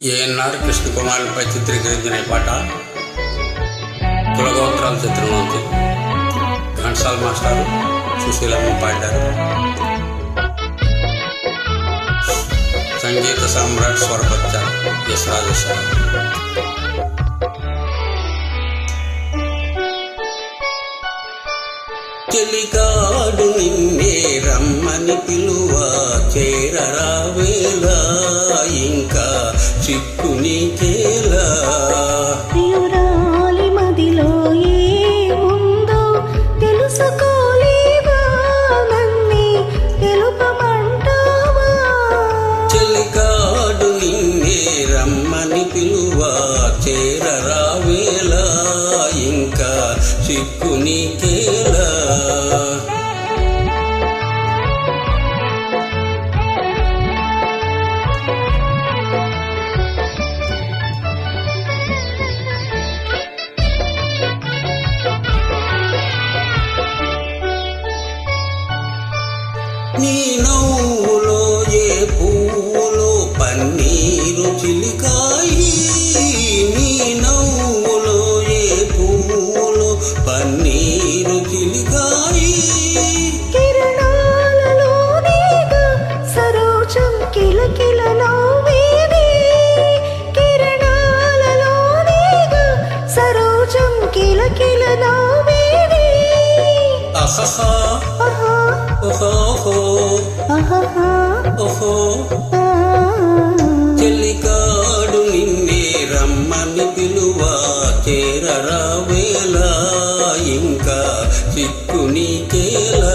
ఏఎన్ఆర్ కృష్ణకుమార్పై చిత్రీకరించిన ఈ పాట కులగోత్రాల చిత్రం నుంచి ఘంటసాల మాస్టారు సుశీలమ్మ పాడారు. సంగీత సామ్రాట్ స్వరపచ్చ ఎస్ రాజేశ్వర చెలికాడు నిన్నే రమ్మని పిలువ చేరరావేలా? చిక్కు నీ నవ్వులో ఏ పువ్వులో పన్నీరు చిలికా? అహహా ఓహో ఓహో. నిన్నే రమ్మని పిలువ. వేళ. ఇంకా చిక్కు నీకేలా?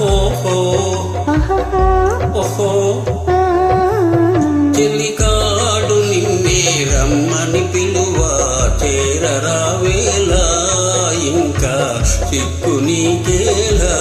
ఓహో ఓహో చెలికాడు నిన్నే పిలువా చేరరావేలా ఇంకా చిక్కు నీకేలా.